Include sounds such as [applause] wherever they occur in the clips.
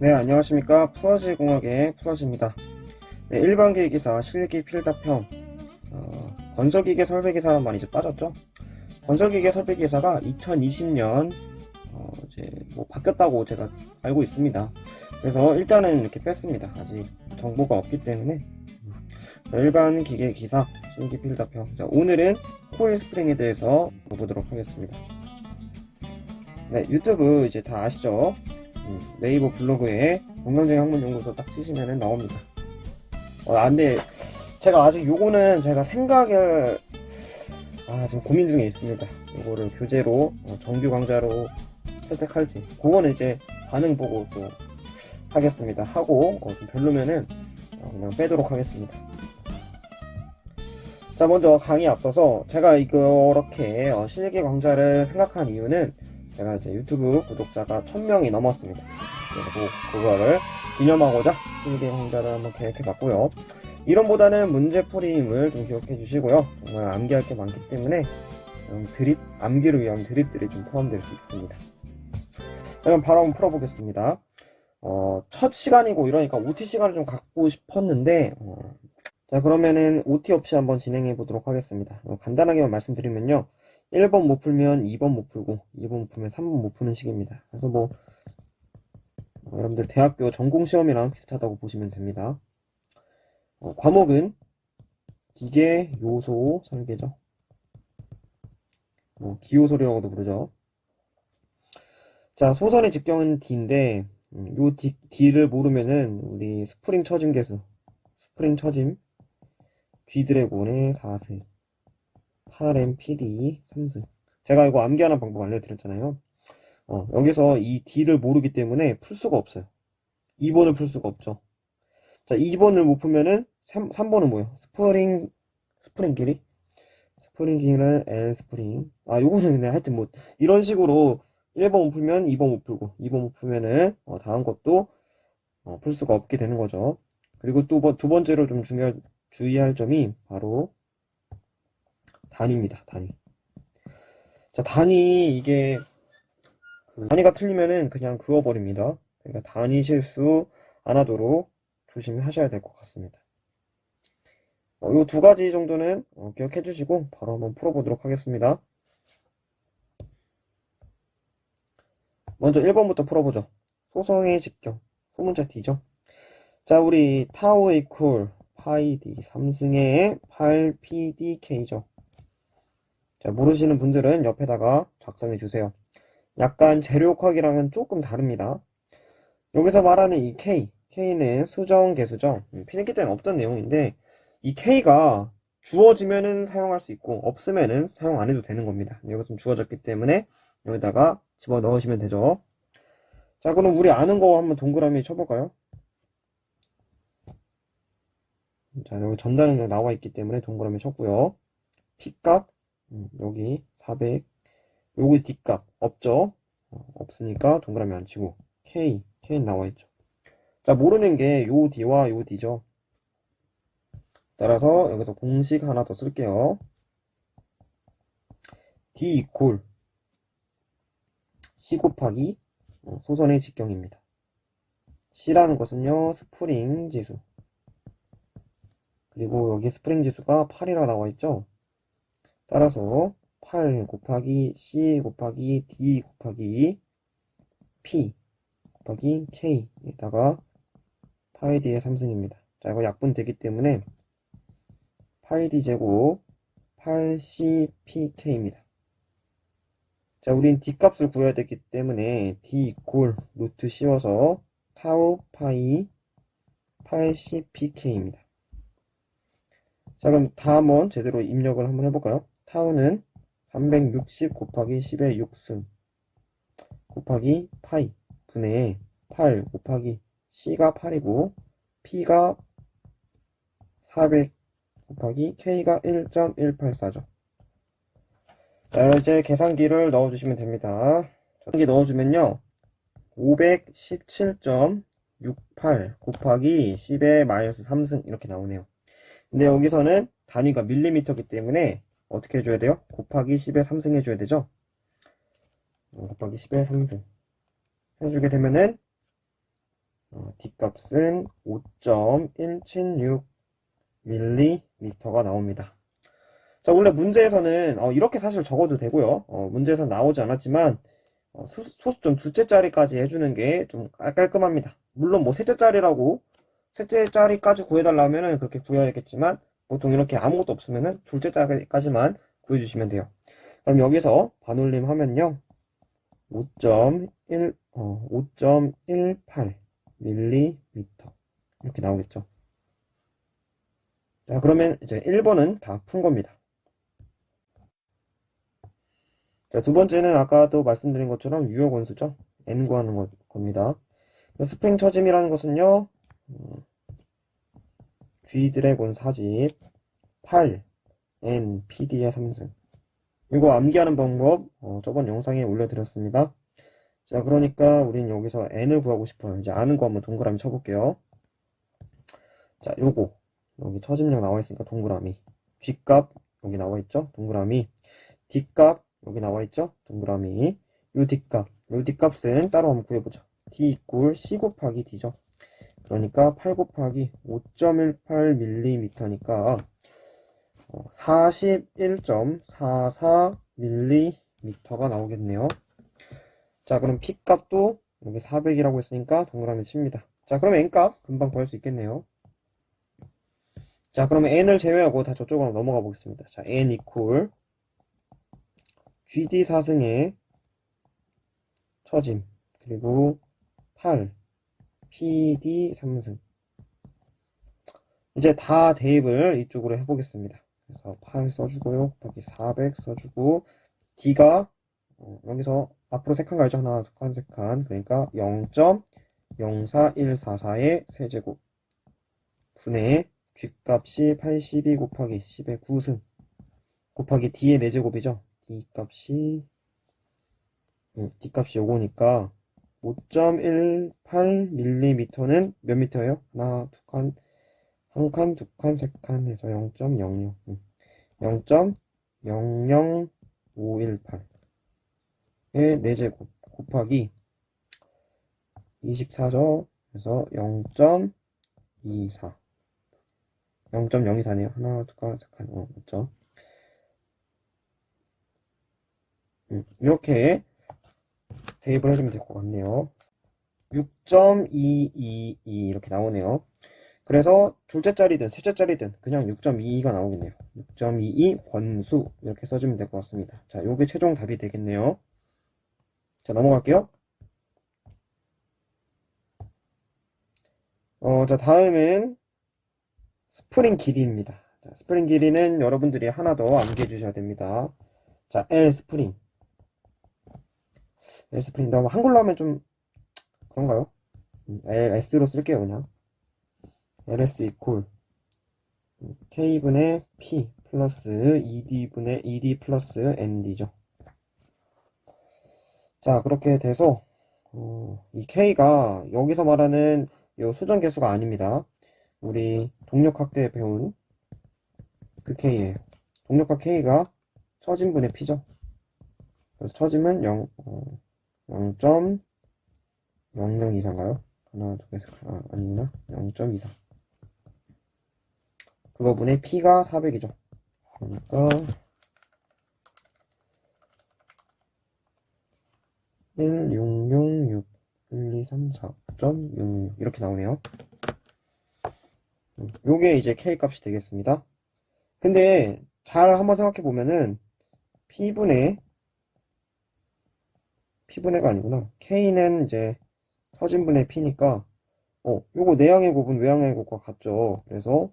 네, 안녕하십니까. 푸어지공학의 푸어지입니다. 네, 일반 계기사 실기 필답형, 어, 건설기계 설비기사란 말이 이제 빠졌죠? 건설기계 설비기사가 2020년, 어, 이제 뭐 바뀌었다고 제가 알고 있습니다. 그래서 일단은 이렇게 뺐습니다. 아직 정보가 없기 때문에. 일반 기계 기사 실기 필답형. 자, 오늘은 코일 스프링에 대해서 보도록 하겠습니다. 네, 유튜브 이제 다 아시죠? 음, 네이버 블로그에 공경적인 학문연구소 딱 치시면 나옵니다. 어, 아, 근데 제가 아직 요거는 제가 생각을 아, 지금 고민 중에 있습니다. 요거를 교재로 어, 정규 강좌로 채택할지 그거는 이제 반응 보고 또 하겠습니다. 하고 어, 좀 별로면은 어, 그냥 빼도록 하겠습니다. 자 먼저 강의 앞서서 제가 이렇게 어, 실기 강좌를 생각한 이유는 제가 이제 유튜브 구독자가 1000명이 넘었습니다. 그리고 그거를 기념하고자 실기 강좌를 한번 계획해 봤고요. 이론보다는 문제풀이임을 좀 기억해 주시고요. 정말 암기할 게 많기 때문에 드립, 암기를 위한 드립들이 좀 포함될 수 있습니다. 자, 그럼 바로 한번 풀어보겠습니다. 어, 첫 시간이고 이러니까 OT 시간을 좀 갖고 싶었는데, 어, 자, 그러면은 OT 없이 한번 진행해 보도록 하겠습니다. 어, 간단하게만 말씀드리면요. 1번 못 풀면 2번 못 풀고 2번 못 풀면 3번 못 푸는 식입니다. 그래서 뭐 어, 여러분들 대학교 전공 시험이랑 비슷하다고 보시면 됩니다. 어, 과목은 기계 요소 설계죠. 뭐 기요소리라고도 부르죠. 자 소선의 직경은 D인데 음, 요 D, D를 모르면은 우리 스프링 처짐 개수 스프링 처짐 G드래곤의 4세 8MPD 3승. 제가 이거 암기하는 방법 알려드렸잖아요. 어, 여기서 이 D를 모르기 때문에 풀 수가 없어요. 2번을 풀 수가 없죠. 자, 2번을 못 풀면은 3, 3번은 뭐예요? 스프링, 스프링 길이? 스프링 길이는 L 스프링. 아, 요거는 그냥 하여튼 뭐, 이런 식으로 1번 못 풀면 2번 못 풀고, 2번 못 풀면은, 어, 다음 것도, 어, 풀 수가 없게 되는 거죠. 그리고 또, 번- 두 번째로 좀 중요, 주의할 점이 바로, 단위입니다. 단위. 자, 단위 이게 그 단위가 틀리면은 그냥 그어버립니다. 그러니까 단위 실수 안 하도록 조심히 하셔야 될 것 같습니다. 어, 요두 가지 정도는 어, 기억해 주시고 바로 한번 풀어보도록 하겠습니다. 먼저 1번부터 풀어보죠. 소성의 직경. 소문자 D죠. 자, 우리 타우 이퀄 파이 D 3승의 8PDK죠. 자, 모르시는 분들은 옆에다가 작성해 주세요. 약간 재료역학이랑은 조금 다릅니다. 여기서 말하는 이 K, K는 수정, 개수정, 음, 피니키 때는 없던 내용인데, 이 K가 주어지면은 사용할 수 있고, 없으면은 사용 안 해도 되는 겁니다. 이것은 주어졌기 때문에 여기다가 집어 넣으시면 되죠. 자, 그럼 우리 아는 거 한번 동그라미 쳐볼까요? 자, 여기 전달능력 나와 있기 때문에 동그라미 쳤고요. P값, 음, 여기 400 여기 D값 없죠? 어, 없으니까 동그라미 안 치고 K, K 나와 있죠. 자 모르는 게 요 D와 요 D죠. 따라서 여기서 공식 하나 더 쓸게요. D 이퀄 C 곱하기 어, 소선의 직경입니다. C라는 것은요 스프링 지수 그리고 여기 스프링 지수가 8이라 나와 있죠. 따라서 8 곱하기 C 곱하기 D 곱하기 P 곱하기 K에다가 파이 D의 3승입니다. 자, 이거 약분 되기 때문에 파이 D 제곱 8CPK입니다. 자, 우린 D 값을 구해야 되기 때문에 D 이퀄 루트 씌워서 타우 파이 8CPK입니다. 자, 그럼 다 한번 제대로 입력을 한번 해볼까요? 타우는 360 곱하기 10의 6승 곱하기 파이 분의 8 곱하기 C가 8이고 P가 400 곱하기 K가 1.184죠. 자, 이제 계산기를 넣어주시면 됩니다. 계산기 넣어주면요. 517.68 곱하기 10의 마이너스 3승 이렇게 나오네요. 근데 여기서는 단위가 밀리미터이기 때문에 어떻게 해줘야 돼요? 곱하기 10에 3승 해줘야 되죠? 어, 곱하기 10에 3승 해주게 되면은 어, D값은 5.176mm가 나옵니다. 자, 원래 문제에서는 어, 이렇게 사실 적어도 되고요. 어, 문제에서 나오지 않았지만 어, 수, 소수점 둘째 자리까지 해주는 게 좀 깔끔합니다. 물론 뭐 셋째 자리라고 셋째 자리까지 구해달라면은 그렇게 구해야겠지만 보통 이렇게 아무것도 없으면은 둘째 자리까지만 구해주시면 돼요. 그럼 여기서 반올림 하면요. 5.1, 어, 5.18 밀리미터 이렇게 나오겠죠. 자, 그러면 이제 1번은 다 푼 겁니다. 자, 두 번째는 아까도 말씀드린 것처럼 유효 원수죠. n 구하는 거, 겁니다. 스프링 처짐이라는 것은요, 어, G 드래곤 4집 8 N PD의 3승 이거 암기하는 방법 어, 저번 영상에 올려드렸습니다. 자, 그러니까 우린 여기서 n을 구하고 싶어요. 이제 아는 거 한번 동그라미 쳐볼게요. 자, 요거 여기 처짐량 나와 있으니까 동그라미 G값 여기 나와 있죠? 동그라미 D값 여기 나와 있죠? 동그라미 요 D값 요 D값은 따로 한번 구해보자. D 이꼴 C 곱하기 D죠. 그러니까 8 곱하기 5.18mm니까 41.44mm가 나오겠네요. 자, 그럼 P 값도 여기 400이라고 했으니까 동그라미 칩니다. 자, 그럼 N 값 금방 구할 수 있겠네요. 자, 그러면 N을 제외하고 다 저쪽으로 넘어가 보겠습니다. 자, N 이퀄 GD 4승의 처짐 그리고 8 PD 3승 이제 다 대입을 이쪽으로 해보겠습니다. 그래서 8 써주고요. 곱하기 400 써주고 D가 어, 여기서 앞으로 세 칸 가야죠. 하나, 두 칸, 세 칸. 그러니까 0.04144의 세제곱 분의 G값이 82 곱하기 10의 9승 곱하기 D의 4제곱이죠. D값이 음, D값이 요거니까 5.18mm는 몇 미터예요? 하나, 두 칸, 한 칸, 두 칸, 세 칸 해서 0.00 음. 0.00518의 4제곱 곱하기 24죠. 그래서 0.24 0.024네요. 하나, 두 칸, 세 칸, 어, 맞죠? 음, 이렇게 대입을 해주면 될 것 같네요. 6.222 이렇게 나오네요. 그래서 둘째 자리든 셋째 자리든 그냥 6.22가 나오겠네요. 6.22 권수 이렇게 써주면 될 것 같습니다. 자, 요게 최종 답이 되겠네요. 자, 넘어갈게요. 어, 자, 다음은 스프링 길이입니다. 자, 스프링 길이는 여러분들이 하나 더 암기해 주셔야 됩니다. 자, L 스프링. L 스프링 너무 한글로 하면 좀 그런가요? 음, L, S로 쓸게요, 그냥. ls 이퀄 k분의 p 플러스 2d분의 2d 플러스 nd죠. 자, 그렇게 돼서 어, 이 k가 여기서 말하는 이 수정 개수가 아닙니다. 우리 동력학 때 배운 그 k예요. 동력학 k가 처짐분의 p죠. 그래서 처짐은 0, 어, 0.002인가요? 하나, 두 개, 세 개, 아, 아니구나. 0.24. 그거 분의 P가 400이죠. 그러니까 1, 6, 6, 6, 1, 2, 3, 4.66 이렇게 나오네요. 음, 요게 이제 K 값이 되겠습니다. 근데 잘 한번 생각해 보면은 P분의 P분의가 아니구나. K는 이제 서진분의 P니까 어, 요거 내양의 곱은 외양의 곱과 같죠. 그래서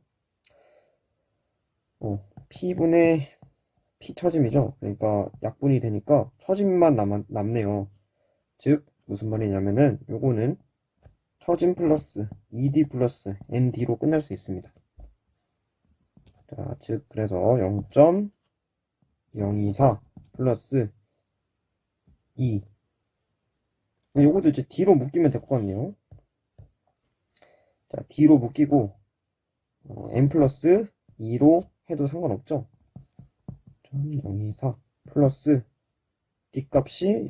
어, P분의 P 처짐이죠. 그러니까 약분이 되니까 처짐만 남, 남네요. 즉, 무슨 말이냐면은 요거는 처짐 플러스 ED 플러스 ND로 끝날 수 있습니다. 자, 즉, 그래서 0.024 플러스 2. 요것도 이제 D로 묶이면 될 것 같네요. 자, D로 묶이고, 어, N 플러스 2로 해도 상관없죠? 0.024 플러스 D값이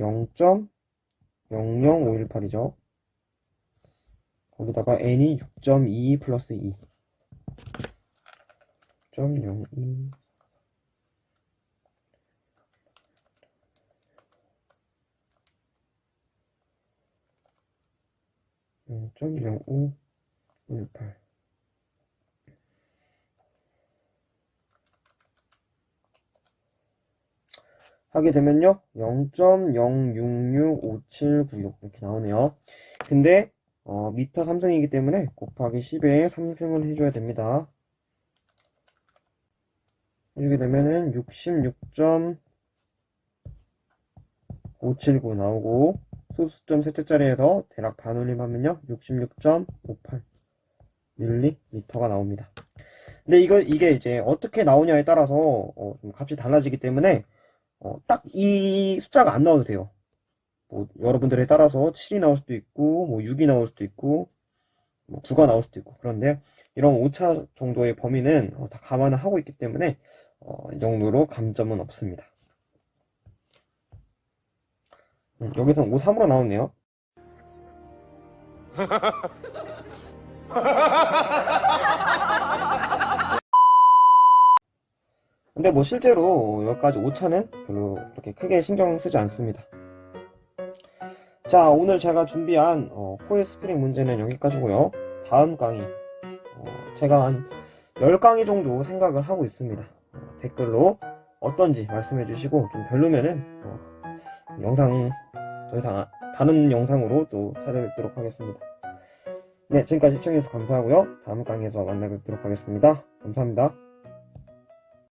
0.00518이죠. 거기다가 n이 6.22 플러스 2 6.02 0.05 18 하게 되면요 0.0665796 이렇게 나오네요. 근데 어, 미터 3승이기 때문에 곱하기 10에 3승을 해줘야 됩니다. 해주게 되면은 66.579 나오고 소수점 셋째 자리에서 대략 반올림하면요 66.58 밀리미터가 나옵니다. 근데 이거 이게 이제 어떻게 나오냐에 따라서 어, 좀 값이 달라지기 때문에 어, 딱 이 숫자가 안 나와도 돼요. 뭐 여러분들에 따라서 7이 나올 수도 있고 뭐 6이 나올 수도 있고 뭐 9가 나올 수도 있고 그런데 이런 오차 정도의 범위는 어, 다 감안을 하고 있기 때문에 어, 이 정도로 감점은 없습니다. 음, 여기서는 5, 3으로 나오네요. [laughs] 근데 뭐 실제로 여기까지 오차는 별로 그렇게 크게 신경 쓰지 않습니다. 자, 오늘 제가 준비한 어, 코일 스프링 문제는 여기까지고요. 다음 강의 어, 제가 한 10강의 정도 생각을 하고 있습니다. 어, 댓글로 어떤지 말씀해 주시고 좀 별로면은 어, 영상 더 이상 아- 다른 영상으로 또 찾아뵙도록 하겠습니다. 네, 지금까지 시청해주셔서 감사하고요. 다음 강의에서 만나 뵙도록 하겠습니다. 감사합니다.